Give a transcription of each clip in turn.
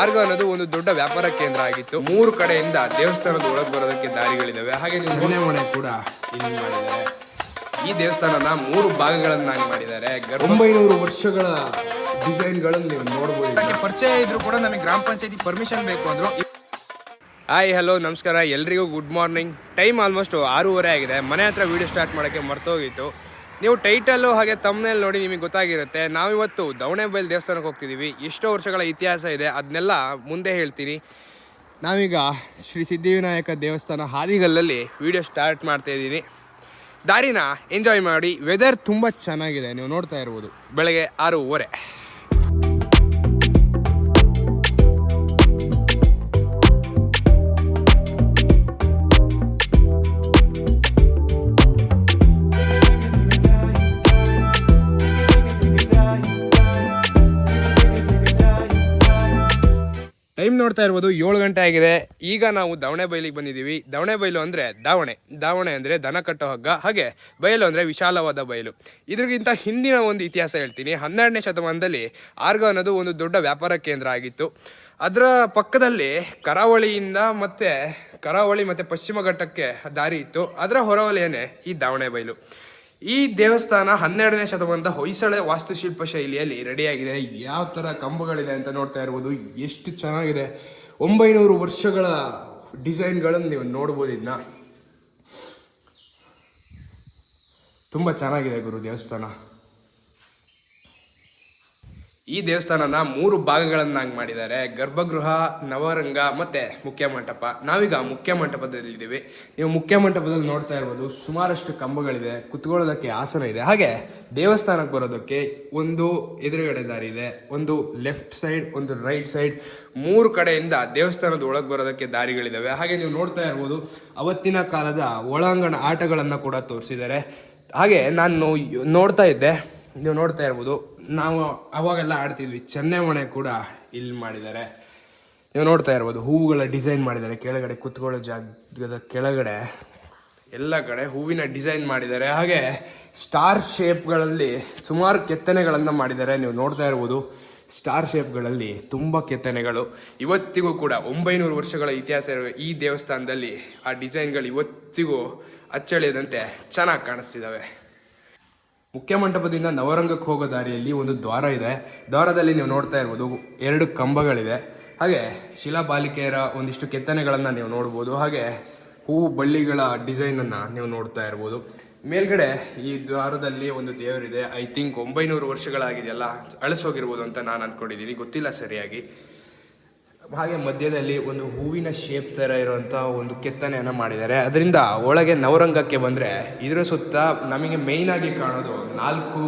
ಆರ್ಗ ಅನ್ನೋದು ಒಂದು ದೊಡ್ಡ ವ್ಯಾಪಾರ ಕೇಂದ್ರ ಆಗಿತ್ತು. ಮೂರು ಕಡೆಯಿಂದ ದೇವಸ್ಥಾನದ ಒಳಗೆ ಬರೋದಕ್ಕೆ ದಾರಿಗಳಿದಾವೆ. ಹಾಗೆ ಮನೆ ಮನೆ ಕೂಡ ಇಲ್ಲಿ ಮಾಡಿದ್ದಾರೆ. ಈ ದೇವಸ್ಥಾನನ ಮೂರು ಭಾಗಗಳನ್ನಾಗಿ ಮಾಡಿದ್ದಾರೆ. ಒಂಬೈನೂರು ವರ್ಷಗಳ ಡಿಸೈನ್ಗಳಲ್ಲಿ ನೀವು ನೋಡಬಹುದು ಪರಿಚಯ ಇದ್ರು ಕೂಡ ನಮಗೆ ಗ್ರಾಮ ಪಂಚಾಯತಿ ಪರ್ಮಿಷನ್ ಬೇಕು ಅಂದ್ರು. ಹಾಯ್ ಹಲೋ ನಮಸ್ಕಾರ. ಎಲ್ರಿಗೂ ಗುಡ್ ಮಾರ್ನಿಂಗ್. ಟೈಮ್ ಆಲ್ಮೋಸ್ಟ್ ಆರೂವರೆ ಆಗಿದೆ. ಮನೆ ಹತ್ರ ವೀಡಿಯೋ ಸ್ಟಾರ್ಟ್ ಮಾಡೋಕ್ಕೆ ಮರ್ತೋಗಿತ್ತು. ನೀವು ಟೈಟಲ್ಲು ಹಾಗೆ ತಮ್ಮನೇಲಿ ನೋಡಿ ನಿಮಗೆ ಗೊತ್ತಾಗಿರುತ್ತೆ. ನಾವಿವತ್ತು ದವಣೆಬೈಲ್ ದೇವಸ್ಥಾನಕ್ಕೆ ಹೋಗ್ತಿದ್ದೀವಿ ಎಷ್ಟೋ ವರ್ಷಗಳ ಇತಿಹಾಸ ಇದೆ. ಅದನ್ನೆಲ್ಲ ಮುಂದೆ ಹೇಳ್ತೀನಿ. ನಾವೀಗ ಶ್ರೀ ಸಿದ್ಧಿವಿನಾಯಕ ದೇವಸ್ಥಾನ ಹಾದಿಗಲ್ಲಲ್ಲಿ ವೀಡಿಯೋ ಸ್ಟಾರ್ಟ್ ಮಾಡ್ತಾ ಇದ್ದೀನಿ. ದಾರಿನ ಎಂಜಾಯ್ ಮಾಡಿ. ವೆದರ್ ತುಂಬ ಚೆನ್ನಾಗಿದೆ. ನೀವು ನೋಡ್ತಾ ಇರ್ಬೋದು. ಬೆಳಗ್ಗೆ ಆರೂವರೆ. ಟೈಮ್ ನೋಡ್ತಾ ಇರ್ಬೋದು ಏಳು ಗಂಟೆ ಆಗಿದೆ. ಈಗ ನಾವು ದಾವಣೆ ಬೈಲಿಗೆ ಬಂದಿದ್ದೀವಿ. ದಾವಣೆ ಬೈಲು ಅಂದರೆ ದಾವಣೆ. ದಾವಣೆ ಅಂದರೆ ದನ ಕಟ್ಟೋ ಹಗ್ಗ. ಹಾಗೆ ಬಯಲು ಅಂದರೆ ವಿಶಾಲವಾದ ಬಯಲು. ಇದ್ರಿಗಿಂತ ಹಿಂದಿನ ಒಂದು ಇತಿಹಾಸ ಹೇಳ್ತೀನಿ. ಹನ್ನೆರಡನೇ ಶತಮಾನದಲ್ಲಿ ಆರ್ಗ ಅನ್ನೋದು ಒಂದು ದೊಡ್ಡ ವ್ಯಾಪಾರ ಕೇಂದ್ರ ಆಗಿತ್ತು. ಅದರ ಪಕ್ಕದಲ್ಲಿ ಕರಾವಳಿಯಿಂದ ಮತ್ತು ಕರಾವಳಿ ಮತ್ತು ಪಶ್ಚಿಮ ಘಟ್ಟಕ್ಕೆ ದಾರಿ ಇತ್ತು. ಅದರ ಹೊರವಲಯನೇ ಈ ದಾವಣೆ ಬೈಲು ಈ ದೇವಸ್ಥಾನ ಹನ್ನೆರಡನೇ ಶತಮಾನದ ಹೊಯ್ಸಳ ವಾಸ್ತುಶಿಲ್ಪ ಶೈಲಿಯಲ್ಲಿ ರೆಡಿಯಾಗಿದೆ. ಯಾವ ಥರ ಕಂಬಗಳಿದೆ ಅಂತ ನೋಡ್ತಾ ಇರ್ಬೋದು. ಎಷ್ಟು ಚೆನ್ನಾಗಿದೆ. ಒಂಬೈನೂರು ವರ್ಷಗಳ ಡಿಸೈನ್ಗಳನ್ನು ನೀವು ನೋಡ್ಬೋದು ಇದನ್ನ ತುಂಬ ಚೆನ್ನಾಗಿದೆ ಗುರು ದೇವಸ್ಥಾನ. ಈ ದೇವಸ್ಥಾನನ ಮೂರು ಭಾಗಗಳನ್ನಾಗಿ ಮಾಡಿದ್ದಾರೆ. ಗರ್ಭಗೃಹ, ನವರಂಗ ಮತ್ತೆ ಮುಖ್ಯ ಮಂಟಪ. ನಾವೀಗ ಮುಖ್ಯ ಮಂಟಪದಲ್ಲಿದ್ದೀವಿ. ನೀವು ಮುಖ್ಯ ಮಂಟಪದಲ್ಲಿ ನೋಡ್ತಾ ಇರ್ಬೋದು ಸುಮಾರಷ್ಟು ಕಂಬಗಳಿದೆ, ಕುತ್ಕೊಳ್ಳೋದಕ್ಕೆ ಆಸನ ಇದೆ. ಹಾಗೆ ದೇವಸ್ಥಾನಕ್ಕೆ ಬರೋದಕ್ಕೆ ಒಂದು ಎದುರುಗಡೆ ದಾರಿ ಇದೆ, ಒಂದು ಲೆಫ್ಟ್ ಸೈಡ್, ಒಂದು ರೈಟ್ ಸೈಡ್. ಮೂರು ಕಡೆಯಿಂದ ದೇವಸ್ಥಾನದ ಒಳಗೆ ಬರೋದಕ್ಕೆ ದಾರಿಗಳಿದ್ದಾವೆ ಹಾಗೆ ನೀವು ನೋಡ್ತಾ ಇರ್ಬೋದು ಅವತ್ತಿನ ಕಾಲದ ಒಳಾಂಗಣ ಆಟಗಳನ್ನು ಕೂಡ ತೋರಿಸಿದ್ದಾರೆ. ಹಾಗೆ ನಾನು ನೋಡ್ತಾ ಇದ್ದೆ, ನೀವು ನೋಡ್ತಾ ಇರ್ಬೋದು ನಾವು ಅವಾಗೆಲ್ಲ ಆಡ್ತಿದ್ವಿ. ಚೆನ್ನೆ ಮನೆ ಕೂಡ ಇಲ್ಲಿ ಮಾಡಿದ್ದಾರೆ. ನೀವು ನೋಡ್ತಾ ಇರ್ಬೋದು, ಹೂವುಗಳ ಡಿಸೈನ್ ಮಾಡಿದ್ದಾರೆ. ಕೆಳಗಡೆ ಕುತ್ಕೊಳ್ಳೋ ಜಾಗದ ಕೆಳಗಡೆ ಎಲ್ಲ ಕಡೆ ಹೂವಿನ ಡಿಸೈನ್ ಮಾಡಿದ್ದಾರೆ. ಹಾಗೆ ಸ್ಟಾರ್ ಶೇಪ್ಗಳಲ್ಲಿ ಸುಮಾರು ಕೆತ್ತನೆಗಳನ್ನು ಮಾಡಿದ್ದಾರೆ. ನೀವು ನೋಡ್ತಾ ಇರ್ಬೋದು, ಸ್ಟಾರ್ ಶೇಪ್ಗಳಲ್ಲಿ ತುಂಬ ಕೆತ್ತನೆಗಳು. ಇವತ್ತಿಗೂ ಕೂಡ ಒಂಬೈನೂರು ವರ್ಷಗಳ ಇತಿಹಾಸ ಇರುವ ಈ ದೇವಸ್ಥಾನದಲ್ಲಿ ಆ ಡಿಸೈನ್ಗಳು ಇವತ್ತಿಗೂ ಅಚ್ಚಳಿಯದಂತೆ ಚೆನ್ನಾಗಿ ಕಾಣಿಸ್ತಿದ್ದಾವೆ. ಮುಖ್ಯ ಮಂಟಪದಿಂದ ನವರಂಗಕ್ಕೆ ಹೋಗೋ ದಾರಿಯಲ್ಲಿ ಒಂದು ದ್ವಾರ ಇದೆ. ದ್ವಾರದಲ್ಲಿ ನೀವು ನೋಡ್ತಾ ಇರ್ಬೋದು ಎರಡು ಕಂಬಗಳಿದೆ ಹಾಗೆ ಶಿಲಾಬಾಲಿಕೆಯರ ಒಂದಿಷ್ಟು ಕೆತ್ತನೆಗಳನ್ನು ನೀವು ನೋಡ್ಬೋದು. ಹಾಗೆ ಹೂವು ಬಳ್ಳಿಗಳ ಡಿಸೈನನ್ನು ನೀವು ನೋಡ್ತಾ ಇರ್ಬೋದು. ಮೇಲ್ಗಡೆ ಈ ದ್ವಾರದಲ್ಲಿ ಒಂದು ದೇವರಿದೆ. ಐ ಥಿಂಕ್ ಒಂಬೈನೂರು ವರ್ಷಗಳಾಗಿದೆಯಲ್ಲ, ಅಳಿಸೋಗಿರ್ಬೋದು ಅಂತ ನಾನು ಅಂದ್ಕೊಂಡಿದ್ದೀನಿ ಗೊತ್ತಿಲ್ಲ ಸರಿಯಾಗಿ. ಹಾಗೆ ಮಧ್ಯದಲ್ಲಿ ಒಂದು ಹೂವಿನ ಶೇಪ್ ಥರ ಇರುವಂಥ ಒಂದು ಕೆತ್ತನೆಯನ್ನು ಮಾಡಿದ್ದಾರೆ. ಅದರಿಂದ ಒಳಗೆ ನವರಂಗಕ್ಕೆ ಬಂದರೆ ಇದರ ಸುತ್ತ ನಮಗೆ ಮೇಯ್ನಾಗಿ ಕಾಣೋದು ನಾಲ್ಕು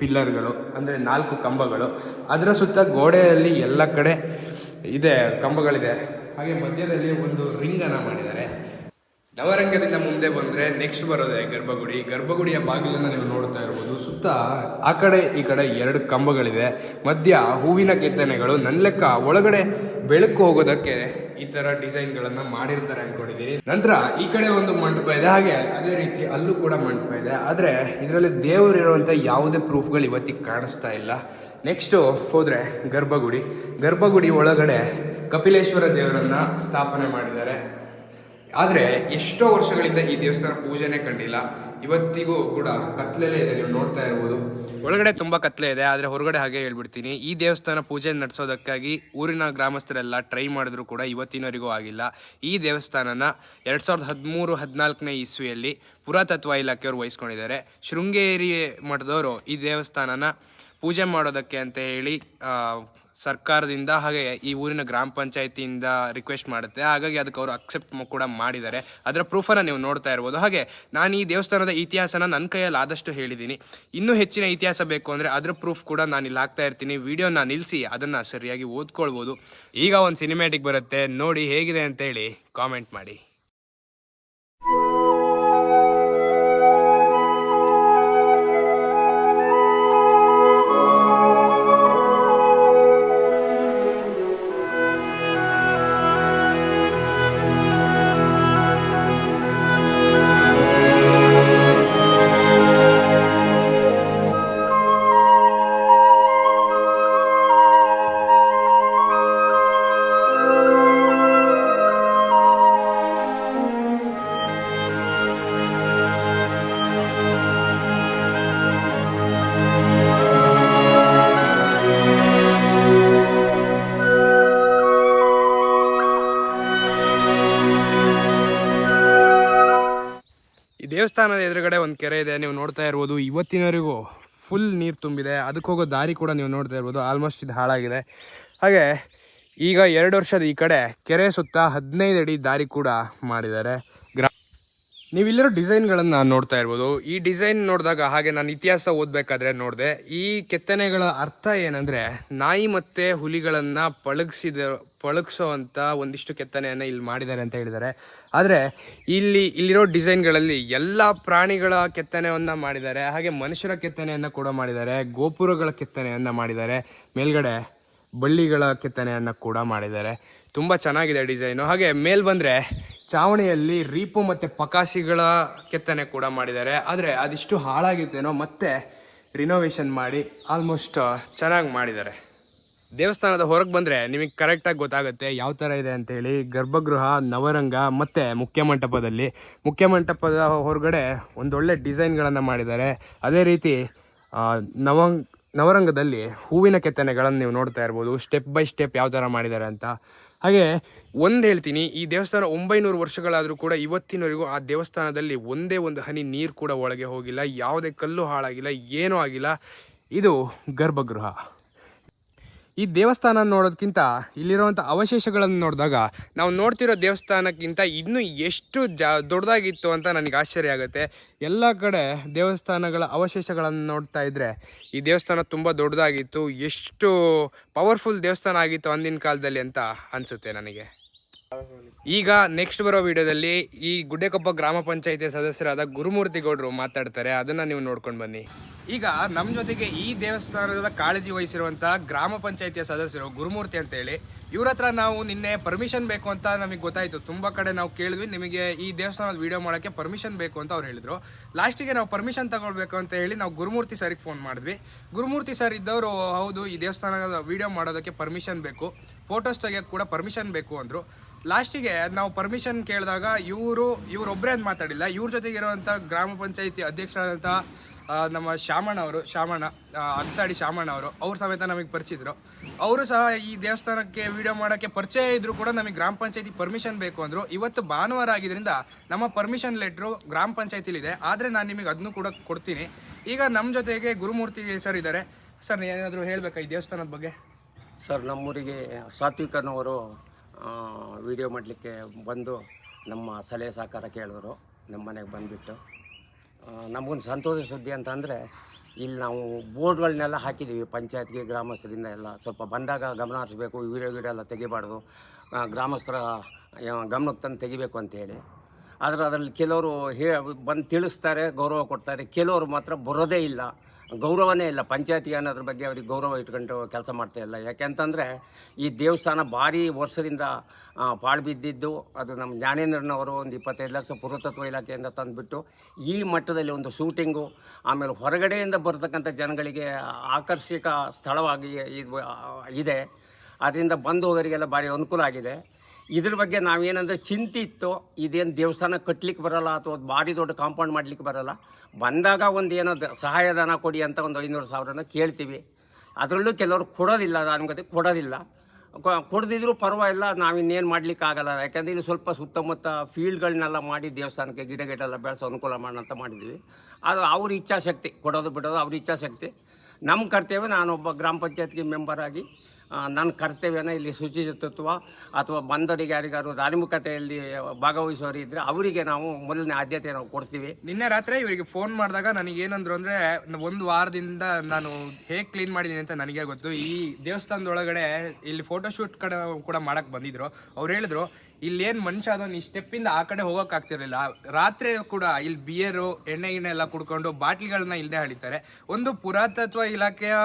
ಪಿಲ್ಲರ್ಗಳು, ಅಂದರೆ ನಾಲ್ಕು ಕಂಬಗಳು. ಅದರ ಸುತ್ತ ಗೋಡೆಯಲ್ಲಿ ಎಲ್ಲ ಕಡೆ ಇದೆ, ಕಂಬಗಳಿದೆ. ಹಾಗೆ ಮಧ್ಯದಲ್ಲಿ ಒಂದು ರಿಂಗನ್ನು ಮಾಡಿದ್ದಾರೆ. ನವರಂಗದಿಂದ ಮುಂದೆ ಬಂದರೆ ನೆಕ್ಸ್ಟ್ ಬರೋದೇ ಗರ್ಭಗುಡಿ. ಗರ್ಭಗುಡಿಯ ಬಾಗಿಲನ್ನು ನೀವು ನೋಡ್ತಾ ಇರ್ಬೋದು. ಸುತ್ತ ಆ ಕಡೆ ಈ ಕಡೆ ಎರಡು ಕಂಬಗಳಿದೆ ಮಧ್ಯ ಹೂವಿನ ಕೆತ್ತನೆಗಳು. ನನ್ನ ಲೆಕ್ಕ ಒಳಗಡೆ ಬೆಳಕು ಹೋಗೋದಕ್ಕೆ ಈ ತರ ಡಿಸೈನ್ಗಳನ್ನು ಮಾಡಿರ್ತಾರೆ ಅನ್ಕೊಂಡಿದ್ದೀನಿ ನಂತರ ಈ ಕಡೆ ಒಂದು ಮಂಟಪ ಇದೆ, ಹಾಗೆ ಅದೇ ರೀತಿ ಅಲ್ಲೂ ಕೂಡ ಮಂಟಪ ಇದೆ. ಆದರೆ ಇದರಲ್ಲಿ ದೇವರಿರುವಂಥ ಯಾವುದೇ ಪ್ರೂಫ್ಗಳು ಇವತ್ತಿಗೆ ಕಾಣಿಸ್ತಾ ಇಲ್ಲ. ನೆಕ್ಸ್ಟು ಹೋದರೆ ಗರ್ಭಗುಡಿ. ಗರ್ಭಗುಡಿ ಒಳಗಡೆ ಕಪಿಲೇಶ್ವರ ದೇವರನ್ನ ಸ್ಥಾಪನೆ ಮಾಡಿದ್ದಾರೆ. ಆದರೆ ಎಷ್ಟೋ ವರ್ಷಗಳಿಂದ ಈ ದೇವಸ್ಥಾನ ಪೂಜೆನೆ ಕಂಡಿಲ್ಲ. ಇವತ್ತಿಗೂ ಕೂಡ ಕತ್ಲೆಲೇ ಇದೆ, ನೀವು ನೋಡ್ತಾ ಇರ್ಬೋದು. ಒಳಗಡೆ ತುಂಬ ಕತ್ಲೆ ಇದೆ, ಆದರೆ ಹೊರಗಡೆ ಹಾಗೆ ಹೇಳ್ಬಿಡ್ತೀನಿ. ಈ ದೇವಸ್ಥಾನ ಪೂಜೆ ನಡೆಸೋದಕ್ಕಾಗಿ ಊರಿನ ಗ್ರಾಮಸ್ಥರೆಲ್ಲ ಟ್ರೈ ಮಾಡಿದ್ರು ಕೂಡ ಇವತ್ತಿನವರೆಗೂ ಆಗಿಲ್ಲ. ಈ ದೇವಸ್ಥಾನನ ಎರಡು ಸಾವಿರದ ಹದಿಮೂರು, ಹದಿನಾಲ್ಕನೇ ಇಸ್ವಿಯಲ್ಲಿ ಪುರಾತತ್ವ ಇಲಾಖೆಯವರು ವಹಿಸ್ಕೊಂಡಿದ್ದಾರೆ. ಶೃಂಗೇರಿ ಮಠದವರು ಈ ದೇವಸ್ಥಾನನ ಪೂಜೆ ಮಾಡೋದಕ್ಕೆ ಅಂತ ಹೇಳಿ ಸರ್ಕಾರದಿಂದ ಹಾಗೆ ಈ ಊರಿನ ಗ್ರಾಮ ಪಂಚಾಯತಿಯಿಂದ ರಿಕ್ವೆಸ್ಟ್ ಮಾಡುತ್ತೆ. ಹಾಗಾಗಿ ಅದಕ್ಕೆ ಅವರು ಅಕ್ಸೆಪ್ಟ್ ಕೂಡ ಮಾಡಿದ್ದಾರೆ. ಅದರ ಪ್ರೂಫನ್ನು ನೀವು ನೋಡ್ತಾ ಇರ್ಬೋದು. ಹಾಗೆ ನಾನು ಈ ದೇವಸ್ಥಾನದ ಇತಿಹಾಸನ ನನ್ನ ಕೈಯಲ್ಲಿ ಆದಷ್ಟು ಹೇಳಿದ್ದೀನಿ. ಇನ್ನೂ ಹೆಚ್ಚಿನ ಇತಿಹಾಸ ಬೇಕು ಅಂದರೆ ಅದರ ಪ್ರೂಫ್ ಕೂಡ ನಾನು ಇಲ್ಲಿ ಹಾಕ್ತಾ ಇರ್ತೀನಿ. ವಿಡಿಯೋನ ನಿಲ್ಲಿಸಿ, ಅದನ್ನು ಸರಿಯಾಗಿ ಓದ್ಕೊಳ್ಬೋದು. ಈಗ ಒಂದು ಸಿನಿಮ್ಯಾಟಿಕ್ ಬರುತ್ತೆ. ನೋಡಿ ಹೇಗಿದೆ ಅಂತೇಳಿ ಕಾಮೆಂಟ್ ಮಾಡಿ. ದೇವಸ್ಥಾನದ ಎದುರುಗಡೆ ಒಂದು ಕೆರೆ ಇದೆ, ನೀವು ನೋಡ್ತಾ ಇರ್ಬೋದು. ಇವತ್ತಿನವರೆಗೂ ಫುಲ್ ನೀರು ತುಂಬಿದೆ. ಅದಕ್ಕೆ ಹೋಗೋ ದಾರಿ ಕೂಡ ನೀವು ನೋಡ್ತಾ ಇರ್ಬೋದು. ಆಲ್ಮೋಸ್ಟ್ ಇದು ಹಾಳಾಗಿದೆ. ಹಾಗೆ ಈಗ ಎರಡು ವರ್ಷದ ಈ ಕಡೆ ಕೆರೆ ಸುತ್ತ ಹದಿನೈದು ಅಡಿ ದಾರಿ ಕೂಡ ಮಾಡಿದ್ದಾರೆ. ಗ್ರಾ ನೀವು ಡಿಸೈನ್ಗಳನ್ನು ನಾನು ನೋಡ್ತಾ ಇರ್ಬೋದು. ಈ ಡಿಸೈನ್ ನೋಡಿದಾಗ ಹಾಗೆ ನಾನು ಇತಿಹಾಸ ಓದಬೇಕಾದ್ರೆ ನೋಡಿದೆ, ಈ ಕೆತ್ತನೆಗಳ ಅರ್ಥ ಏನಂದರೆ ನಾಯಿ ಮತ್ತು ಹುಲಿಗಳನ್ನು ಪಳಗಿಸಿದ ಪಳಗಿಸೋವಂಥ ಒಂದಿಷ್ಟು ಕೆತ್ತನೆಯನ್ನು ಇಲ್ಲಿ ಮಾಡಿದ್ದಾರೆ ಅಂತ ಹೇಳಿದ್ದಾರೆ. ಆದರೆ ಇಲ್ಲಿ, ಇಲ್ಲಿರೋ ಡಿಸೈನ್ಗಳಲ್ಲಿ ಎಲ್ಲ ಪ್ರಾಣಿಗಳ ಕೆತ್ತನೆಯನ್ನು ಮಾಡಿದ್ದಾರೆ, ಹಾಗೆ ಮನುಷ್ಯರ ಕೆತ್ತನೆಯನ್ನು ಕೂಡ ಮಾಡಿದ್ದಾರೆ, ಗೋಪುರಗಳ ಕೆತ್ತನೆಯನ್ನು ಮಾಡಿದ್ದಾರೆ, ಮೇಲ್ಗಡೆ ಬಳ್ಳಿಗಳ ಕೆತ್ತನೆಯನ್ನು ಕೂಡ ಮಾಡಿದ್ದಾರೆ. ತುಂಬ ಚೆನ್ನಾಗಿದೆ ಡಿಸೈನು. ಹಾಗೆ ಮೇಲ್ ಬಂದರೆ ಚಾವಣಿಯಲ್ಲಿ ರೀಪು ಮತ್ತು ಪಕಾಸಿಗಳ ಕೆತ್ತನೆ ಕೂಡ ಮಾಡಿದ್ದಾರೆ. ಆದರೆ ಅದಿಷ್ಟು ಹಾಳಾಗಿದ್ದೇನೋ ಮತ್ತೆ ರಿನೋವೇಷನ್ ಮಾಡಿ ಆಲ್ಮೋಸ್ಟ್ ಚೆನ್ನಾಗಿ ಮಾಡಿದ್ದಾರೆ. ದೇವಸ್ಥಾನದ ಹೊರಗೆ ಬಂದರೆ ನಿಮಗೆ ಕರೆಕ್ಟಾಗಿ ಗೊತ್ತಾಗುತ್ತೆ ಯಾವ ಥರ ಇದೆ ಅಂತೇಳಿ. ಗರ್ಭಗೃಹ, ನವರಂಗ ಮತ್ತು ಮುಖ್ಯ ಮಂಟಪದಲ್ಲಿ ಮುಖ್ಯ ಮಂಟಪದ ಹೊರಗಡೆ ಒಂದೊಳ್ಳೆ ಡಿಸೈನ್ಗಳನ್ನು ಮಾಡಿದ್ದಾರೆ. ಅದೇ ರೀತಿ ನವ, ನವರಂಗದಲ್ಲಿ ಹೂವಿನ ಕೆತ್ತನೆಗಳನ್ನು ನೀವು ನೋಡ್ತಾ ಇರ್ಬೋದು. ಸ್ಟೆಪ್ ಬೈ ಸ್ಟೆಪ್ ಯಾವ ಥರ ಮಾಡಿದ್ದಾರೆ ಅಂತ. ಹಾಗೆ ಒಂದು ಹೇಳ್ತೀನಿ, ಈ ದೇವಸ್ಥಾನ ಒಂಬೈನೂರು ವರ್ಷಗಳಾದರೂ ಕೂಡ ಇವತ್ತಿನವರೆಗೂ ಆ ದೇವಸ್ಥಾನದಲ್ಲಿ ಒಂದೇ ಒಂದು ಹನಿ ನೀರು ಕೂಡ ಒಳಗೆ ಹೋಗಿಲ್ಲ, ಯಾವುದೇ ಕಲ್ಲು ಹಾಳಾಗಿಲ್ಲ, ಏನೂ ಆಗಿಲ್ಲ. ಇದು ಗರ್ಭಗೃಹ. ಈ ದೇವಸ್ಥಾನ ನೋಡೋದಕ್ಕಿಂತ ಇಲ್ಲಿರುವಂಥ ಅವಶೇಷಗಳನ್ನು ನೋಡಿದಾಗ ನಾವು ನೋಡ್ತಿರೋ ದೇವಸ್ಥಾನಕ್ಕಿಂತ ಇನ್ನೂ ಎಷ್ಟು ಜಾ ದೊಡ್ಡದಾಗಿತ್ತು ಅಂತ ನನಗೆ ಆಶ್ಚರ್ಯ ಆಗುತ್ತೆ. ಎಲ್ಲ ಕಡೆ ದೇವಸ್ಥಾನಗಳ ಅವಶೇಷಗಳನ್ನು ನೋಡ್ತಾ ಇದ್ದರೆ ಈ ದೇವಸ್ಥಾನ ತುಂಬ ದೊಡ್ಡದಾಗಿತ್ತು. ಎಷ್ಟು ಪವರ್ಫುಲ್ ದೇವಸ್ಥಾನ ಆಗಿತ್ತು ಅಂದಿನ ಕಾಲದಲ್ಲಿ ಅಂತ ಅನಿಸುತ್ತೆ ನನಗೆ. ಈಗ ನೆಕ್ಸ್ಟ್ ಬರೋ ವಿಡಿಯೋದಲ್ಲಿ ಈ ಗುಡ್ಡೆಕೊಪ್ಪ ಗ್ರಾಮ ಪಂಚಾಯಿತಿ ಸದಸ್ಯರಾದ ಗುರುಮೂರ್ತಿ ಗೌಡರು ಮಾತಾಡ್ತಾರೆ. ಅದನ್ನ ನೀವು ನೋಡ್ಕೊಂಡು ಬನ್ನಿ. ಈಗ ನಮ್ಮ ಜೊತೆಗೆ ಈ ದೇವಸ್ಥಾನದ ಕಾಳಜಿ ವಹಿಸಿರುವಂತಹ ಗ್ರಾಮ ಪಂಚಾಯಿತಿಯ ಸದಸ್ಯರು ಗುರುಮೂರ್ತಿ ಅಂತ ಹೇಳಿ ಇವ್ರ ಹತ್ರ ನಾವು ನಿನ್ನೆ ಪರ್ಮಿಷನ್ ಬೇಕು ಅಂತ ನಮಗೆ ಗೊತ್ತಾಯ್ತು. ತುಂಬಾ ಕಡೆ ನಾವು ಕೇಳಿದ್ವಿ, ನಿಮಗೆ ಈ ದೇವಸ್ಥಾನದ ವಿಡಿಯೋ ಮಾಡೋಕ್ಕೆ ಪರ್ಮಿಷನ್ ಬೇಕು ಅಂತ ಅವ್ರು ಹೇಳಿದ್ರು. ಲಾಸ್ಟಿಗೆ ನಾವು ಪರ್ಮಿಷನ್ ತಗೊಳ್ಬೇಕು ಅಂತ ಹೇಳಿ ನಾವು ಗುರುಮೂರ್ತಿ ಸರ್ಗೆ ಫೋನ್ ಮಾಡಿದ್ವಿ. ಗುರುಮೂರ್ತಿ ಸರ್ ಇದ್ದವರು, ಹೌದು, ಈ ದೇವಸ್ಥಾನದ ವಿಡಿಯೋ ಮಾಡೋದಕ್ಕೆ ಪರ್ಮಿಷನ್ ಬೇಕು. ಫೋಟೋಸ್ ತೆಗಿಯೋಕ್ಕೆ ಕೂಡ ಪರ್ಮಿಷನ್ ಬೇಕು ಅಂದರು. ಲಾಸ್ಟಿಗೆ ನಾವು ಪರ್ಮಿಷನ್ ಕೇಳಿದಾಗ ಇವರು ಇವರೊಬ್ಬರೇ ಅಂತ ಮಾತಾಡಿಲ್ಲ. ಇವ್ರ ಜೊತೆಗಿರುವಂಥ ಗ್ರಾಮ ಪಂಚಾಯಿತಿ ಅಧ್ಯಕ್ಷರಾದಂಥ ನಮ್ಮ ಶಾಮಣ್ಣ ಅವರು ಶಾಮಣ್ಣ ಅಗ್ಸಾಡಿ ಶಾಮಣ್ಣ ಅವರು, ಅವ್ರ ಸಮೇತ ನಮಗೆ ಪರಿಚಿದ್ರು. ಅವರು ಸಹ ಈ ದೇವಸ್ಥಾನಕ್ಕೆ ವಿಡಿಯೋ ಮಾಡೋಕ್ಕೆ ಪರಿಚಯ ಇದ್ದರೂ ಕೂಡ ನಮಗೆ ಗ್ರಾಮ ಪಂಚಾಯತಿ ಪರ್ಮಿಷನ್ ಬೇಕು ಅಂದರು. ಇವತ್ತು ಭಾನುವಾರ ಆಗಿದ್ದರಿಂದ ನಮ್ಮ ಪರ್ಮಿಷನ್ ಲೆಟ್ರು ಗ್ರಾಮ ಪಂಚಾಯತಿಲಿದೆ. ಆದರೆ ನಾನು ನಿಮಗೆ ಅದನ್ನು ಕೂಡ ಕೊಡ್ತೀನಿ. ಈಗ ನಮ್ಮ ಜೊತೆಗೆ ಗುರುಮೂರ್ತಿ ಸರ್ ಇದ್ದಾರೆ. ಸರ್, ಏನಾದರೂ ಹೇಳಬೇಕಾ ಈ ದೇವಸ್ಥಾನದ ಬಗ್ಗೆ? ಸರ್, ನಮ್ಮೂರಿಗೆ ಸಾತ್ವಿಕನವರು ವಿಡಿಯೋ ಮಾಡಲಿಕ್ಕೆ ಬಂದು ನಮ್ಮ ಸಲಹೆ ಸಹಕಾರ ಕೇಳಿದ್ರು, ನಮ್ಮ ಮನೆಗೆ ಬಂದುಬಿಟ್ಟು. ನಮಗೊಂದು ಸಂತೋಷ ಸುದ್ದಿ ಅಂತಂದರೆ ಇಲ್ಲಿ ನಾವು ಬೋರ್ಡ್ಗಳನ್ನೆಲ್ಲ ಹಾಕಿದ್ದೀವಿ, ಪಂಚಾಯತ್ಗೆ, ಗ್ರಾಮಸ್ಥರಿಂದ ಎಲ್ಲ. ಸ್ವಲ್ಪ ಬಂದಾಗ ಗಮನ ಹರಿಸ್ಬೇಕು ವಿಡಿಯೋ ಗಿಡ ಎಲ್ಲ ತೆಗಿಬಾರ್ದು. ಗ್ರಾಮಸ್ಥರ ಗಮನಕ್ಕೆ ತಂದು ತೆಗಿಬೇಕು ಅಂತೇಳಿ ಆದರೆ ಅದರಲ್ಲಿ ಕೆಲವರು ಹೇ, ಬಂದು ತಿಳಿಸ್ತಾರೆ, ಗೌರವ ಕೊಡ್ತಾರೆ. ಕೆಲವರು ಮಾತ್ರ ಬರೋದೇ ಇಲ್ಲ. ಗೌರವನೇ ಇಲ್ಲ. ಪಂಚಾಯತಿ ಅನ್ನೋದ್ರ ಬಗ್ಗೆ ಅವ್ರಿಗೆ ಗೌರವ ಇಟ್ಕೊಂಡು ಕೆಲಸ ಮಾಡ್ತಾ ಇಲ್ಲ. ಯಾಕೆಂತಂದರೆ ಈ ದೇವಸ್ಥಾನ ಭಾರಿ ವರ್ಷದಿಂದ ಪಾಳು ಬಿದ್ದಿದ್ದು, ಅದು ನಮ್ಮ ಜ್ಞಾನೇಂದ್ರನವರು ಒಂದು ಇಪ್ಪತ್ತೈದು ಲಕ್ಷ ಪುರಾತತ್ವ ಇಲಾಖೆಯಿಂದ ತಂದುಬಿಟ್ಟು ಈ ಮಟ್ಟದಲ್ಲಿ ಒಂದು ಶೂಟಿಂಗು, ಆಮೇಲೆ ಹೊರಗಡೆಯಿಂದ ಬರತಕ್ಕಂಥ ಜನಗಳಿಗೆ ಆಕರ್ಷಕ ಸ್ಥಳವಾಗಿ ಇದು ಇದೆ. ಅದರಿಂದ ಬಂದು ಹೋಗೋರಿಗೆಲ್ಲ ಭಾರಿ ಅನುಕೂಲ ಆಗಿದೆ. ಇದ್ರ ಬಗ್ಗೆ ನಾವೇನಂದ್ರೆ ಚಿಂತೆ ಇತ್ತು. ಇದೇನು ದೇವಸ್ಥಾನ ಕಟ್ಲಿಕ್ಕೆ ಬರಲ್ಲ ಅಥವಾ ಭಾರಿ ದೊಡ್ಡ ಕಾಂಪೌಂಡ್ ಮಾಡ್ಲಿಕ್ಕೆ ಬರಲ್ಲ. ಬಂದಾಗ ಒಂದು ಏನೋ ಸಹಾಯಧನ ಕೊಡಿ ಅಂತ ಒಂದು ಐನೂರು ಸಾವಿರನ ಕೇಳ್ತೀವಿ. ಅದರಲ್ಲೂ ಕೆಲವರು ಕೊಡೋದಿಲ್ಲ ಅನುಗತಿ ಕೊಡೋದಿಲ್ಲ. ಕೊಡದಿದ್ರು ಪರವಾಗಿಲ್ಲ, ನಾವಿನ್ನೇನು ಮಾಡ್ಲಿಕ್ಕೆ ಆಗಲ್ಲ. ಯಾಕಂದ್ರೆ ಇಲ್ಲಿ ಸ್ವಲ್ಪ ಸುತ್ತಮುತ್ತ ಫೀಲ್ಡ್ಗಳನ್ನೆಲ್ಲ ಮಾಡಿ ದೇವಸ್ಥಾನಕ್ಕೆ ಗಿಡ ಗಿಡ ಎಲ್ಲ ಬೆಳೆಸೋ ಅನುಕೂಲ ಮಾಡೋಣ ಅಂತ ಮಾಡಿದ್ವಿ. ಅದು ಅವ್ರ ಇಚ್ಛಾಶಕ್ತಿ, ಕೊಡೋದು ಬಿಡೋದು ಅವ್ರ ಇಚ್ಛಾಶಕ್ತಿ. ನಮ್ಮ ಕರ್ತವ್ಯ ನಾನೊಬ್ಬ ಗ್ರಾಮ ಪಂಚಾಯತ್ಗೆ ಮೆಂಬರಾಗಿ ನನ್ನ ಕರ್ತವ್ಯನ ಇಲ್ಲಿ ಶುಚಿತ್ವ ಅಥವಾ ಬಂದವರಿಗೆ ಯಾರಿಗಾರು ಧಾರ್ಮಿಕತೆಯಲ್ಲಿ ಭಾಗವಹಿಸೋರು ಇದ್ದರೆ ಅವರಿಗೆ ನಾವು ಮೊದಲನೇ ಆದ್ಯತೆ ನಾವು ಕೊಡ್ತೀವಿ. ನಿನ್ನೆ ರಾತ್ರಿ ಇವರಿಗೆ ಫೋನ್ ಮಾಡಿದಾಗ ನನಗೆ ಏನಂದ್ರು ಅಂದ್ರೆ, ಒಂದು ವಾರದಿಂದ ನಾನು ಹೇಗೆ ಕ್ಲೀನ್ ಮಾಡಿದ್ದೀನಿ ಅಂತ ನನಗೆ ಗೊತ್ತು. ಈ ದೇವಸ್ಥಾನದೊಳಗಡೆ ಇಲ್ಲಿ ಫೋಟೋಶೂಟ್ ಕಡೆ, ಕೂಡ ಮಾಡಕ್ ಬಂದಿದ್ರು. ಅವ್ರು ಹೇಳಿದ್ರು ಇಲ್ಲಿ ಏನು ಮನುಷ್ಯ ಅದನ್ನ ಈ ಸ್ಟೆಪ್ಪಿಂದ ಆ ಕಡೆ ಹೋಗಕ್ ಆಗ್ತಿರ್ಲಿಲ್ಲ. ರಾತ್ರಿ ಕೂಡ ಇಲ್ಲಿ ಬಿಯರು ಎಣ್ಣೆ ಗಿಣ್ಣೆ ಎಲ್ಲ ಕುಡ್ಕೊಂಡು ಬಾಟ್ಲಿಗಳನ್ನ ಇಲ್ಲದೆ ಹಳಿತಾರೆ ಒಂದು ಪುರಾತತ್ವ ಇಲಾಖೆಯ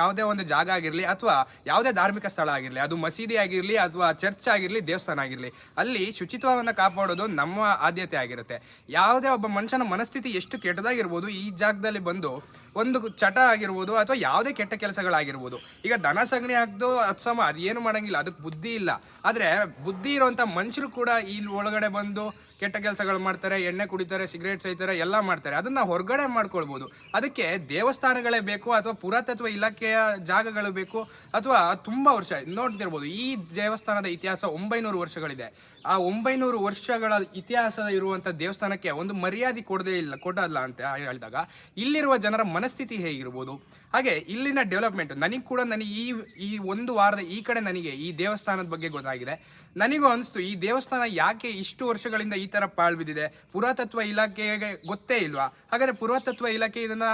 ಯಾವುದೇ ಒಂದು ಜಾಗ ಆಗಿರಲಿ ಅಥವಾ ಯಾವುದೇ ಧಾರ್ಮಿಕ ಸ್ಥಳ ಆಗಿರಲಿ, ಅದು ಮಸೀದಿ ಆಗಿರಲಿ ಅಥವಾ ಚರ್ಚ್ ಆಗಿರಲಿ ದೇವಸ್ಥಾನ ಆಗಿರಲಿ, ಅಲ್ಲಿ ಶುಚಿತ್ವವನ್ನು ಕಾಪಾಡೋದು ನಮ್ಮ ಆದ್ಯತೆ ಆಗಿರುತ್ತೆ. ಯಾವುದೇ ಒಬ್ಬ ಮನುಷ್ಯನ ಮನಸ್ಥಿತಿ ಎಷ್ಟು ಕೆಟ್ಟದಾಗಿರ್ಬೋದು, ಈ ಜಾಗದಲ್ಲಿ ಬಂದು ಒಂದು ಚಟ ಆಗಿರ್ಬೋದು ಅಥವಾ ಯಾವುದೇ ಕೆಟ್ಟ ಕೆಲಸಗಳಾಗಿರ್ಬೋದು. ಈಗ ದನ ಸಗಣಿ ಹಾಕ್ದು ಅತ್ಸಮ ಅದೇನು ಮಾಡಂಗಿಲ್ಲ ಅದಕ್ಕೆ ಬುದ್ಧಿ ಇಲ್ಲ. ಆದರೆ ಬುದ್ಧಿ ಇರುವಂಥ ಮನುಷ್ಯರು ಕೂಡ ಇಲ್ಲಿ ಒಳಗಡೆ ಬಂದು ಕೆಟ್ಟ ಕೆಲಸಗಳು ಮಾಡ್ತಾರೆ, ಎಣ್ಣೆ ಕುಡಿತಾರೆ, ಸಿಗರೇಟ್ ಸೇಯ್ತಾರೆ ಎಲ್ಲ ಮಾಡ್ತಾರೆ. ಅದನ್ನ ಹೊರಗಡೆ ಮಾಡ್ಕೊಳ್ಬೋದು. ಅದಕ್ಕೆ ದೇವಸ್ಥಾನಗಳೇ ಬೇಕು ಅಥವಾ ಪುರಾತತ್ವ ಇಲಾಖೆಯ ಜಾಗಗಳು ಬೇಕು ಅಥವಾ ತುಂಬ ವರ್ಷ ನೋಡ್ತಿರ್ಬೋದು, ಈ ದೇವಸ್ಥಾನದ ಇತಿಹಾಸ ಒಂಬೈನೂರು ವರ್ಷಗಳಿದೆ. ಆ ಒಂಬೈನೂರು ವರ್ಷಗಳ ಇತಿಹಾಸ ಇರುವಂಥ ದೇವಸ್ಥಾನಕ್ಕೆ ಒಂದು ಮರ್ಯಾದೆ ಕೊಡದೇ ಇಲ್ಲ, ಕೊಡಲ್ಲ ಅಂತ ಹೇಳಿದಾಗ, ಇಲ್ಲಿರುವ ಜನರ ಮನಸ್ಥಿತಿ ಹೇಗಿರ್ಬೋದು? ಹಾಗೆ ಇಲ್ಲಿನ ಡೆವಲಪ್ಮೆಂಟ್ ನನಗೆ ಕೂಡ ನನಗೆ ಈ ಈ ಒಂದು ವಾರದ ಈ ಕಡೆ ನನಗೆ ಈ ದೇವಸ್ಥಾನದ ಬಗ್ಗೆ ಗೊತ್ತಾಗಿದೆ. ನನಗೂ ಅನಿಸ್ತು, ಈ ದೇವಸ್ಥಾನ ಯಾಕೆ ಇಷ್ಟು ವರ್ಷಗಳಿಂದ ಈ ಥರ ಪಾಳು ಬಿದ್ದಿದೆ ಪುರಾತತ್ವ ಇಲಾಖೆಗೆ ಗೊತ್ತೇ ಇಲ್ವಾ? ಹಾಗಾದರೆ ಪುರಾತತ್ವ ಇಲಾಖೆ ಇದನ್ನ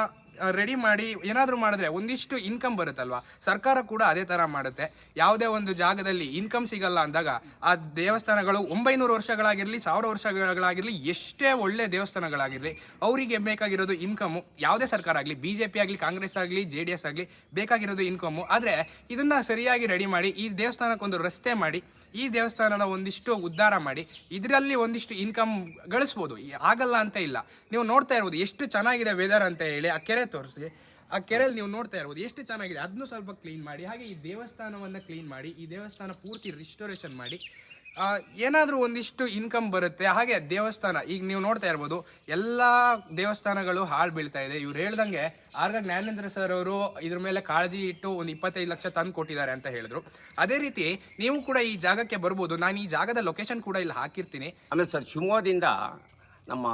ರೆಡಿ ಮಾಡಿ ಏನಾದರೂ ಮಾಡಿದ್ರೆ ಒಂದಿಷ್ಟು ಇನ್ಕಮ್ ಬರುತ್ತಲ್ವಾ? ಸರ್ಕಾರ ಕೂಡ ಅದೇ ಥರ ಮಾಡುತ್ತೆ. ಯಾವುದೇ ಒಂದು ಜಾಗದಲ್ಲಿ ಇನ್ಕಮ್ ಸಿಗಲ್ಲ ಅಂದಾಗ ಆ ದೇವಸ್ಥಾನಗಳು ಒಂಬೈನೂರು ವರ್ಷಗಳಾಗಿರಲಿ, ಸಾವಿರ ವರ್ಷಗಳಾಗಿರಲಿ, ಎಷ್ಟೇ ಒಳ್ಳೆ ದೇವಸ್ಥಾನಗಳಾಗಿರಲಿ, ಅವರಿಗೆ ಬೇಕಾಗಿರೋದು ಇನ್ಕಮು ಯಾವುದೇ ಸರ್ಕಾರ ಆಗಲಿ ಬಿ ಜೆ ಪಿ ಆಗಲಿ, ಕಾಂಗ್ರೆಸ್ ಆಗಲಿ ಜೆ ಡಿ ಎಸ್ ಆಗಲಿ, ಬೇಕಾಗಿರೋದು ಇನ್ಕಮು ಆದರೆ ಇದನ್ನು ಸರಿಯಾಗಿ ರೆಡಿ ಮಾಡಿ, ಈ ದೇವಸ್ಥಾನಕ್ಕೊಂದು ರಸ್ತೆ ಮಾಡಿ ಈ ದೇವಸ್ಥಾನನ ಒಂದಿಷ್ಟು ಉದ್ಧಾರ ಮಾಡಿ ಇದರಲ್ಲಿ ಒಂದಿಷ್ಟು ಇನ್ಕಮ್ ಗಳಿಸ್ಬೋದು. ಆಗಲ್ಲ ಅಂತ ಇಲ್ಲ. ನೀವು ನೋಡ್ತಾ ಇರ್ಬೋದು ಎಷ್ಟು ಚೆನ್ನಾಗಿದೆ ವೆದರ್ ಅಂತ ಹೇಳಿ ಆ ಕೆರೆ ತೋರಿಸಿ. ಆ ಕೆರೆಯಲ್ಲಿ ನೀವು ನೋಡ್ತಾ ಇರ್ಬೋದು ಎಷ್ಟು ಚೆನ್ನಾಗಿದೆ. ಅದನ್ನು ಸ್ವಲ್ಪ ಕ್ಲೀನ್ ಮಾಡಿ, ಹಾಗೆ ಈ ದೇವಸ್ಥಾನವನ್ನು ಕ್ಲೀನ್ ಮಾಡಿ, ಈ ದೇವಸ್ಥಾನ ಪೂರ್ತಿ ರಿಸ್ಟೋರೇಷನ್ ಮಾಡಿ ಏನಾದರೂ ಒಂದಿಷ್ಟು ಇನ್ಕಮ್ ಬರುತ್ತೆ, ಹಾಗೆ ದೇವಸ್ಥಾನ, ಈಗ ನೀವು ನೋಡ್ತಾ ಇರ್ಬೋದು, ಎಲ್ಲ ದೇವಸ್ಥಾನಗಳು ಹಾಳು ಬೀಳ್ತಾ ಇದೆ. ಇವ್ರು ಹೇಳ್ದಂಗೆ ಆಗ ಜ್ಞಾನೇಂದ್ರ ಸರ್ ಅವರು ಇದ್ರ ಮೇಲೆ ಕಾಳಜಿ ಇಟ್ಟು ಒಂದು ಇಪ್ಪತ್ತೈದು ಲಕ್ಷ ತಂದು ಕೊಟ್ಟಿದ್ದಾರೆ ಅಂತ ಹೇಳಿದ್ರು. ಅದೇ ರೀತಿ ನೀವು ಕೂಡ ಈ ಜಾಗಕ್ಕೆ ಬರ್ಬೋದು. ನಾನು ಈ ಜಾಗದ ಲೊಕೇಶನ್ ಕೂಡ ಇಲ್ಲಿ ಹಾಕಿರ್ತೀನಿ. ಆಮೇಲೆ ಸರ್, ಶಿವಮೊಗ್ಗದಿಂದ ನಮ್ಮ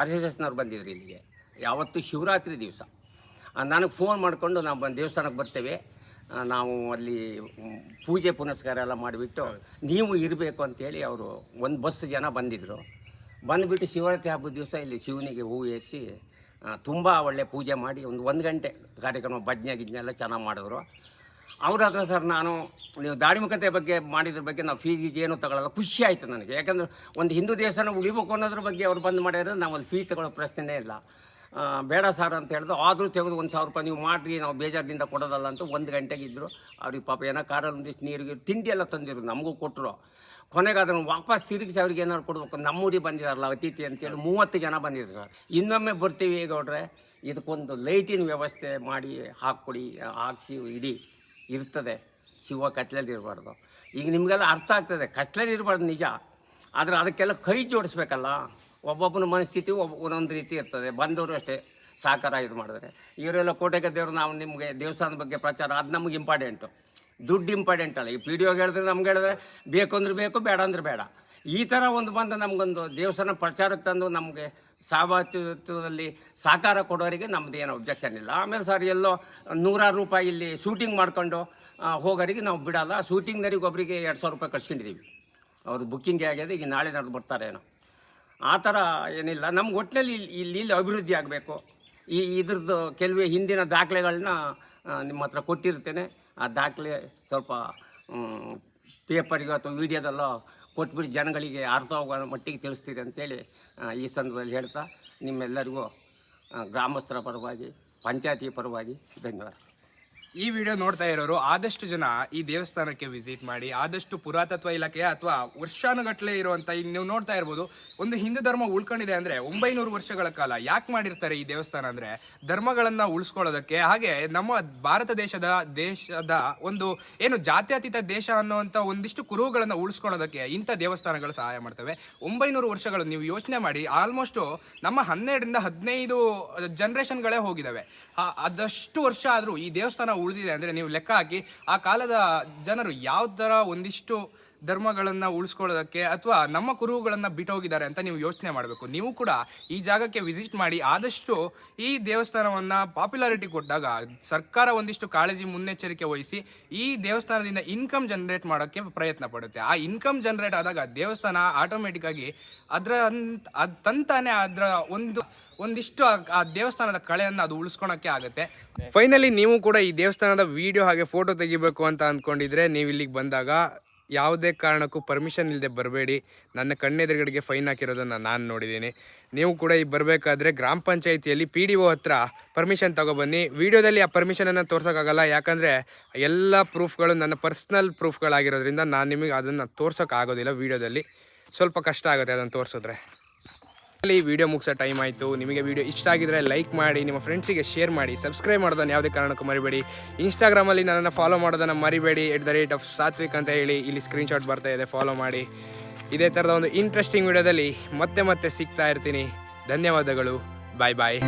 ಆರ್ ಎಸ್ ಎಸ್ನವ್ರು ಬಂದಿದ್ರು ಇಲ್ಲಿಗೆ. ಯಾವತ್ತು ಶಿವರಾತ್ರಿ ದಿವಸ. ನನಗೆ ಫೋನ್ ಮಾಡಿಕೊಂಡು ನಾವು ಬಂದು ದೇವಸ್ಥಾನಕ್ಕೆ ಬರ್ತೇವೆ. ನಾವು ಅಲ್ಲಿ ಪೂಜೆ ಪುನಸ್ಕಾರ ಎಲ್ಲ ಮಾಡಿಬಿಟ್ಟು ನೀವು ಇರಬೇಕು ಅಂತೇಳಿ ಅವರು ಒಂದು ಬಸ್ ಜನ ಬಂದಿದ್ದರು ಬಂದುಬಿಟ್ಟು ಶಿವರಾತ್ರಿ ಹಬ್ಬದ ದಿವಸ ಇಲ್ಲಿ ಶಿವನಿಗೆ ಹೂವು ಏರಿಸಿ ತುಂಬ ಒಳ್ಳೆ ಪೂಜೆ ಮಾಡಿ ಒಂದು ಒಂದು ಗಂಟೆ ಕಾರ್ಯಕ್ರಮ ಭಜ್ನೆ ಗಿಜ್ಞೆ ಎಲ್ಲ ಚೆನ್ನಾಗಿ ಮಾಡಿದ್ರು. ಅವ್ರ ಹತ್ರ ಸರ್ ನಾನು, ನೀವು ಧಾರ್ಮಿಕತೆ ಬಗ್ಗೆ ಮಾಡಿದ್ರ ಬಗ್ಗೆ ನಾವು ಫೀಸ್ ಗೀಜ್ ಏನು ತಗೊಳ್ಳಲ್ಲ ಖುಷಿ ಆಯಿತು ನನಗೆ. ಯಾಕಂದ್ರೆ ಒಂದು ಹಿಂದೂ ದೇವಸ್ಥಾನ ಉಳಿಬೇಕು ಅನ್ನೋದ್ರ ಬಗ್ಗೆ ಅವ್ರು ಬಂದು ಮಾಡಿದ್ರೆ ನಾವು ಅಲ್ಲಿ ಫೀಸ್ ತಗೊಳ್ಳೋ ಪ್ರಶ್ನೆನೇ ಇಲ್ಲ. ಬೇಡ ಸರ್ ಅಂತ ಹೇಳಿದ್ರು. ಆದರೂ ತೆಗೆದು ಒಂದು ಸಾವಿರ ರೂಪಾಯಿ ನೀವು ಮಾಡಿರಿ, ನಾವು ಬೇಜಾರದಿಂದ ಕೊಡೋದಲ್ಲ ಅಂತ ಒಂದು ಗಂಟೆಗೆ ಇದ್ದರು ಅವ್ರಿಗೆ ಪಾಪ ಏನೋ ಕಾರಲ್ಲಿ ಒಂದಿಷ್ಟು ನೀರಿಗೆ, ತಿಂಡಿ ಎಲ್ಲ ತಂದಿದ್ರು, ನಮಗೂ ಕೊಟ್ಟರು ಕೊನೆಗೆ ಅದನ್ನು ವಾಪಸ್ ತಿರುಗಿಸಿ ಅವ್ರಿಗೆ ಏನಾದ್ರು ಕೊಡಬೇಕು, ನಮ್ಮೂರಿಗೆ ಬಂದಿದಾರಲ್ಲ ಅತಿಥಿ ಅಂತೇಳಿ ಮೂವತ್ತು ಜನ ಬಂದಿದ್ರು ಸರ್. ಇನ್ನೊಮ್ಮೆ ಬರ್ತೀವಿ ಗೌಡ್ರೆ ಇದಕ್ಕೊಂದು ಲೈಟಿನ ವ್ಯವಸ್ಥೆ ಮಾಡಿ ಹಾಕ್ಕೊಡಿ, ಹಾಕಿಸಿ, ಇಡಿ, ಇರ್ತದೆ. ಶಿವ ಕತ್ಲಲ್ಲಿ ಇರಬಾರ್ದು. ಈಗ ನಿಮಗೆಲ್ಲ ಅರ್ಥ ಆಗ್ತದೆ. ಕತ್ಲಲ್ಲಿ ಇರಬಾರ್ದು ನಿಜ. ಆದರೆ ಅದಕ್ಕೆಲ್ಲ ಕೈ ಜೋಡಿಸ್ಬೇಕಲ್ಲ. ಒಬ್ಬೊಬ್ಬನ ಮನಸ್ಥಿತಿ ಒಬ್ಬ ಒಂದೊಂದು ರೀತಿ ಇರ್ತದೆ. ಬಂದವರು ಅಷ್ಟೇ ಸಾಕಾರ ಇದು ಮಾಡಿದ್ರೆ. ಇವರೆಲ್ಲ ಕೋಟೆಗೆ ದೇವರು ನಾವು ನಿಮಗೆ ದೇವಸ್ಥಾನದ ಬಗ್ಗೆ ಪ್ರಚಾರ, ಅದು ನಮಗೆ ಇಂಪಾರ್ಟೆಂಟು ದುಡ್ಡು ಇಂಪಾರ್ಟೆಂಟ್ ಅಲ್ಲ. ಈ ಪಿ ಡಿ ಹೇಳಿದ್ರೆ ನಮ್ಗೆ ಹೇಳಿದ್ರೆ ಬೇಕು ಅಂದ್ರೆ ಬೇಕು, ಬೇಡ ಅಂದ್ರೆ ಬೇಡ. ಈ ಥರ ಒಂದು ಬಂದು ನಮಗೊಂದು ದೇವಸ್ಥಾನ ಪ್ರಚಾರಕ್ಕೆ ತಂದು ನಮಗೆ ಸಾವತ್ವದಲ್ಲಿ ಸಹಕಾರ ಕೊಡೋರಿಗೆ ನಮ್ದು ಏನು ಅಬ್ಜೆಕ್ಷನ್ ಇಲ್ಲ. ಆಮೇಲೆ ಸರ್ ಎಲ್ಲೋ ನೂರಾರು ರೂಪಾಯಿ ಇಲ್ಲಿ ಶೂಟಿಂಗ್ ಮಾಡ್ಕೊಂಡು ಹೋಗೋರಿಗೆ ನಾವು ಬಿಡಲ್ಲ. ಶೂಟಿಂಗ್ನರಿಗೆ ಒಬ್ಬರಿಗೆ ಎರಡು ಸಾವಿರ ರೂಪಾಯಿ ಕಟ್ಸ್ಕೊಂಡಿದ್ದೀವಿ ಅವ್ರದ್ದು ಬುಕ್ಕಿಂಗ್ ಆಗಿದೆ ಈಗ ನಾಳೆ ನಾಡ್ದು ಬರ್ತಾರೇನೋ ಆ ಥರ ಏನಿಲ್ಲ. ನಮ್ಮ ಒಟ್ಟಿನಲ್ಲಿ ಇಲ್ಲಿ ಇಲ್ಲಿ ಅಭಿವೃದ್ಧಿ ಆಗಬೇಕು. ಈ ಇದ್ರದ್ದು ಕೆಲವೇ ಹಿಂದಿನ ದಾಖಲೆಗಳನ್ನ ನಿಮ್ಮ ಹತ್ರ ಕೊಟ್ಟಿರ್ತೇನೆ. ಆ ದಾಖಲೆ ಸ್ವಲ್ಪ ಪೇಪರಿಗೆ ಅಥವಾ ವೀಡಿಯೋದಲ್ಲೋ ಕೊಟ್ಬಿಟ್ಟು ಜನಗಳಿಗೆ ಅರ್ಥ ಹೋಗೋ ಮಟ್ಟಿಗೆ ತಿಳಿಸ್ತೀರಿ ಅಂತೇಳಿ ಈ ಸಂದರ್ಭದಲ್ಲಿ ಹೇಳ್ತಾ ನಿಮ್ಮೆಲ್ಲರಿಗೂ ಗ್ರಾಮಸ್ಥರ ಪರವಾಗಿ, ಪಂಚಾಯತಿ ಪರವಾಗಿ ಧನ್ಯವಾದ. ಈ ವಿಡಿಯೋ ನೋಡ್ತಾ ಇರೋರು ಆದಷ್ಟು ಜನ ಈ ದೇವಸ್ಥಾನಕ್ಕೆ ವಿಸಿಟ್ ಮಾಡಿ, ಆದಷ್ಟು ಪುರಾತತ್ವ ಇಲಾಖೆ ಅಥವಾ ವರ್ಷಾನುಗಟ್ಟಲೆ ಇರುವಂತ, ಈಗ ನೀವು ನೋಡ್ತಾ ಇರ್ಬೋದು, ಒಂದು ಹಿಂದೂ ಧರ್ಮ ಉಳ್ಕೊಂಡಿದೆ ಅಂದ್ರೆ ಒಂಬೈನೂರು ವರ್ಷಗಳ ಕಾಲ ಯಾಕೆ ಮಾಡಿರ್ತಾರೆ ಈ ದೇವಸ್ಥಾನ ಅಂದ್ರೆ ಧರ್ಮಗಳನ್ನ ಉಳಿಸ್ಕೊಳ್ಳೋದಕ್ಕೆ? ಹಾಗೆ ನಮ್ಮ ಭಾರತ ದೇಶದ ದೇಶದ ಒಂದು ಏನು ಜಾತ್ಯತೀತ ದೇಶ ಅನ್ನುವಂಥ ಒಂದಿಷ್ಟು ಕುರುಹುಗಳನ್ನ ಉಳಿಸ್ಕೊಳ್ಳೋದಕ್ಕೆ ಇಂಥ ದೇವಸ್ಥಾನಗಳು ಸಹಾಯ ಮಾಡ್ತವೆ. ಒಂಬೈನೂರು ವರ್ಷಗಳು ನೀವು ಯೋಚನೆ ಮಾಡಿ ಆಲ್ಮೋಸ್ಟ್ ನಮ್ಮ ಹನ್ನೆರಡರಿಂದ ಹದಿನೈದು ಜನರೇಷನ್ಗಳೇ ಹೋಗಿದ್ದಾವೆ ಆ- ಅದಷ್ಟು ವರ್ಷ ಆದರೂ ಈ ದೇವಸ್ಥಾನ ಉಳಿದಿದೆ ಅಂದರೆ ನೀವು ಲೆಕ್ಕ ಹಾಕಿ ಆ ಕಾಲದ ಜನರು ಯಾವ ಥರ ಒಂದಿಷ್ಟು ಧರ್ಮಗಳನ್ನು ಉಳಿಸ್ಕೊಳ್ಳೋದಕ್ಕೆ ಅಥವಾ ನಮ್ಮ ಕುರುಹುಗಳನ್ನು ಬಿಟ್ಟೋಗಿದ್ದಾರೆ ಅಂತ ನೀವು ಯೋಚನೆ ಮಾಡಬೇಕು. ನೀವು ಕೂಡ ಈ ಜಾಗಕ್ಕೆ ವಿಸಿಟ್ ಮಾಡಿ ಆದಷ್ಟು ಈ ದೇವಸ್ಥಾನವನ್ನು ಪಾಪ್ಯುಲಾರಿಟಿ ಕೊಟ್ಟಾಗ, ಸರ್ಕಾರ ಒಂದಿಷ್ಟು ಕಾಳಜಿ ಮುನ್ನೆಚ್ಚರಿಕೆ ವಹಿಸಿ ಈ ದೇವಸ್ಥಾನದಿಂದ ಇನ್ಕಮ್ ಜನರೇಟ್ ಮಾಡೋಕ್ಕೆ ಪ್ರಯತ್ನ ಪಡುತ್ತೆ. ಆ ಇನ್ಕಮ್ ಜನರೇಟ್ ಆದಾಗ ದೇವಸ್ಥಾನ ಆಟೋಮೆಟಿಕ್ ಆಗಿ ಅದರ ಅದು ತಂತಾನೆ ಅದರ ಒಂದು, ಒಂದಿಷ್ಟು ಆ- ದೇವಸ್ಥಾನದ ಕಳೆಯನ್ನು ಅದು ಉಳಿಸ್ಕೊಳಕ್ಕೆ ಆಗುತ್ತೆ. ಫೈನಲಿ ನೀವು ಕೂಡ ಈ ದೇವಸ್ಥಾನದ ವಿಡಿಯೋ ಹಾಗೆ ಫೋಟೋ ತೆಗಿಬೇಕು ಅಂತ ಅಂದ್ಕೊಂಡಿದ್ರೆ ನೀವು ಇಲ್ಲಿಗೆ ಬಂದಾಗ ಯಾವುದೇ ಕಾರಣಕ್ಕೂ ಪರ್ಮಿಷನ್ ಇಲ್ಲದೆ ಬರಬೇಡಿ. ನನ್ನ ಕಣ್ಣೆದುರುಗಡೆಗೆ ಫೈನ್ ಹಾಕಿರೋದನ್ನು ನಾನು ನೋಡಿದ್ದೀನಿ. ನೀವು ಕೂಡ ಈಗ ಬರಬೇಕಾದ್ರೆ ಗ್ರಾಮ ಪಂಚಾಯಿತಿಯಲ್ಲಿ ಪಿ ಡಿ ಒ ಹತ್ರ ಪರ್ಮಿಷನ್ ತೊಗೊಬನ್ನಿ. ವಿಡಿಯೋದಲ್ಲಿ ಆ ಪರ್ಮಿಷನನ್ನು ತೋರ್ಸೋಕ್ಕಾಗಲ್ಲ. ಯಾಕಂದರೆ ಎಲ್ಲ ಪ್ರೂಫ್ಗಳು ನನ್ನ ಪರ್ಸ್ನಲ್ ಪ್ರೂಫ್ಗಳಾಗಿರೋದ್ರಿಂದ ನಾನು ನಿಮಗೆ ಅದನ್ನು ತೋರ್ಸೋಕ್ಕಾಗೋದಿಲ್ಲ ವೀಡಿಯೋದಲ್ಲಿ. ಸ್ವಲ್ಪ ಕಷ್ಟ ಆಗುತ್ತೆ ಅದನ್ನು ತೋರಿಸಿದ್ರೆ. ಅಲ್ಲಿ ವಿಡಿಯೋ ಮುಗಿಸೋ ಟೈಮ್ ಆಯಿತು. ನಿಮಗೆ ವಿಡಿಯೋ ಇಷ್ಟ ಆಗಿದ್ರೆ ಲೈಕ್ ಮಾಡಿ, ನಿಮ್ಮ ಫ್ರೆಂಡ್ಸಿಗೆ ಶೇರ್ ಮಾಡಿ ಸಬ್ಸ್ಕ್ರೈಬ್ ಮಾಡೋದನ್ನು ಯಾವುದೇ ಕಾರಣಕ್ಕೂ ಮರಿಬೇಡಿ. ಇನ್ಸ್ಟಾಗ್ರಾಮಲ್ಲಿ ನನ್ನನ್ನು ಫಾಲೋ ಮಾಡೋದನ್ನು ಮರಿಬೇಡಿ. At the rate of Satvik ಅಂತ ಹೇಳಿ ಇಲ್ಲಿ ಸ್ಕ್ರೀನ್ಶಾಟ್ ಬರ್ತಾ ಇದೆ ಫಾಲೋ ಮಾಡಿ. ಇದೇ ಥರದ ಒಂದು ಇಂಟ್ರೆಸ್ಟಿಂಗ್ ವಿಡಿಯೋದಲ್ಲಿ ಮತ್ತೆ ಮತ್ತೆ ಸಿಗ್ತಾ ಇರ್ತೀನಿ. ಧನ್ಯವಾದಗಳು. ಬಾಯ್ ಬಾಯ್